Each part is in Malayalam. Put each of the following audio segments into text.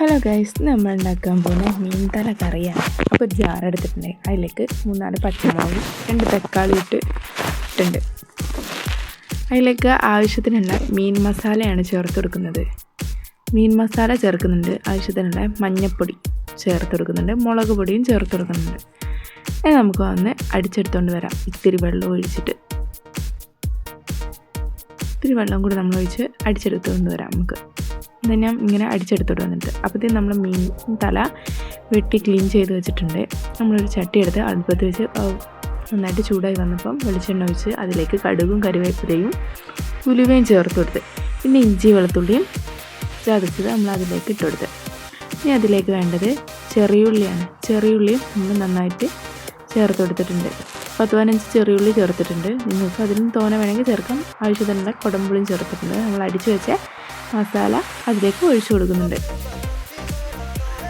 ഹലോ ഗൈസ് നമ്മൾ ഉണ്ടാക്കാൻ പോകുന്ന മീൻ തല കറിയാണ്. അപ്പോൾ ഒരു ജാർ എടുത്തിട്ടുണ്ട്. അതിലേക്ക് മൂന്നാൽ പച്ചമുളക് രണ്ട് തക്കാളി ഇട്ട് ഇട്ടുണ്ട് അതിലേക്ക് ആവശ്യത്തിനുള്ള മീൻ മസാലയാണ് ചേർത്ത് കൊടുക്കുന്നത്. മീൻ മസാല ചേർക്കുന്നുണ്ട്. ആവശ്യത്തിനുള്ള മഞ്ഞൾപ്പൊടി ചേർത്ത് കൊടുക്കുന്നുണ്ട്. മുളക് പൊടിയും ചേർത്ത് കൊടുക്കുന്നുണ്ട്. ഇനി നമുക്ക് വന്ന് അടിച്ചെടുത്തുകൊണ്ട് വരാം. ഇത്തിരി വെള്ളം ഒഴിച്ചിട്ട്. ഇത്തിരി വെള്ളം കൂടി നമ്മൾ ഒഴിച്ച് അടിച്ചെടുത്തുകൊണ്ട് വരാം നമുക്ക്. ഇത് ഞാൻ ഇങ്ങനെ അടിച്ചെടുത്തോട്ട് വന്നിട്ട്. അപ്പോഴത്തേക്കും നമ്മൾ മീൻ തല വെട്ടി ക്ലീൻ ചെയ്ത് വെച്ചിട്ടുണ്ട്. നമ്മളൊരു ചട്ടി എടുത്ത് അടുപ്പത്ത് വെച്ച് നന്നായിട്ട് ചൂടായി വന്നപ്പം വെളിച്ചെണ്ണ ഒഴിച്ച് അതിലേക്ക് കടുകും കറിവേപ്പിലയും ഉലുവയും ചേർത്ത് കൊടുത്ത്. പിന്നെ ഇഞ്ചി വെളുത്തുള്ളിയും ചതച്ചത് നമ്മൾ അതിലേക്ക് ഇട്ട് കൊടുത്ത്. ഇനി അതിലേക്ക് വേണ്ടത് ചെറിയുള്ളിയാണ്. ചെറിയുള്ളിയും നമ്മൾ നന്നായിട്ട് ചേർത്ത് കൊടുത്തിട്ടുണ്ട്. പത്ത് പതിനഞ്ച് ചെറിയുള്ളി ചേർത്തിട്ടുണ്ട്. നിങ്ങൾക്ക് അതിലും തോന വേണമെങ്കിൽ ചേർക്കാം. ആവശ്യത്തിനുള്ള കുടമ്പുളിയും ചേർത്തിട്ടുണ്ട്. നമ്മൾ അടിച്ചു വെച്ച മസാല അതിലേക്ക് ഒഴിച്ചു കൊടുക്കുന്നുണ്ട്.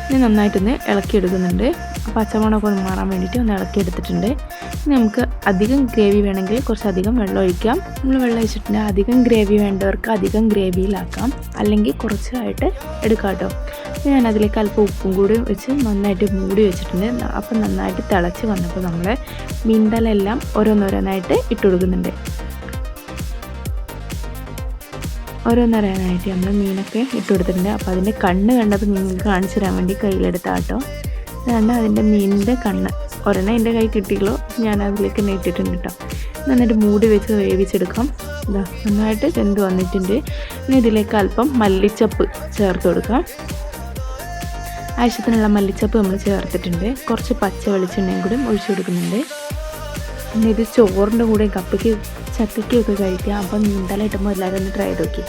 ഇനി നന്നായിട്ടൊന്ന് ഇളക്കിയെടുക്കുന്നുണ്ട്. പച്ചമുളകൊക്കെ ഒന്ന് മാറാൻ വേണ്ടിയിട്ട് ഒന്ന് ഇളക്കിയെടുത്തിട്ടുണ്ട്. ഇനി നമുക്ക് അധികം ഗ്രേവി വേണമെങ്കിൽ കുറച്ചധികം വെള്ളം ഒഴിക്കാം. നമ്മൾ വെള്ളം ഒഴിച്ചിട്ടുണ്ടെങ്കിൽ അധികം ഗ്രേവി വേണ്ടവർക്ക് അധികം ഗ്രേവിയിലാക്കാം. അല്ലെങ്കിൽ കുറച്ചായിട്ട് എടുക്കാം കേട്ടോ. ഞാൻ അതിലേക്ക് അല്പം ഉപ്പും കൂടി വെച്ച് നന്നായിട്ട് മൂടി വെച്ചിട്ടുണ്ട്. അപ്പം നന്നായിട്ട് തിളച്ച് വന്നപ്പോൾ നമ്മൾ മീൻതലെല്ലാം ഓരോന്നോരോന്നായിട്ട് ഇട്ട് കൊടുക്കുന്നുണ്ട്. ഓരോന്നറിയാനായിട്ട് നമ്മൾ മീനൊക്കെ ഇട്ട് കൊടുത്തിട്ടുണ്ട്. അപ്പോൾ അതിന്റെ കണ്ണ് കണ്ടപ്പോൾ നിങ്ങൾക്ക് കാണിച്ചു തരാൻ വേണ്ടി കയ്യിലെടുത്താട്ടോ അതാണ് അതിന്റെ മീനിന്റെ കണ്ണ്. ഒരെണ്ണം എന്റെ കൈ കിട്ടിയുള്ളൂ ഞാൻ അതിലേക്ക് തന്നെ ഇട്ടിട്ടുണ്ട് കേട്ടോ നന്നായിട്ട് മൂടി വെച്ച് വേവിച്ചെടുക്കാം. ഇതാ നന്നായിട്ട് ചെന്ത് വന്നിട്ടുണ്ട്. ഇനി ഇതിലേക്ക് അല്പം മല്ലിച്ചപ്പ് ചേർത്ത് കൊടുക്കാം. ആവശ്യത്തിനുള്ള മല്ലിച്ചപ്പ് നമ്മൾ ചേർത്തിട്ടുണ്ട്. കുറച്ച് പച്ച വെളിച്ചെണ്ണയും കൂടി ഒഴിച്ചു കൊടുക്കുന്നുണ്ട്. പിന്നെ ഇത് ചോറിന്റെ കൂടെ കപ്പയ്ക്ക് ചക്കയ്ക്കൊക്കെ കഴിക്കുക കഴിക്കാം. അപ്പം നീന്തലായിട്ടുമ്പോൾ എല്ലാവരും ഒന്ന് ട്രൈ ചെയ്ത് നോക്കി.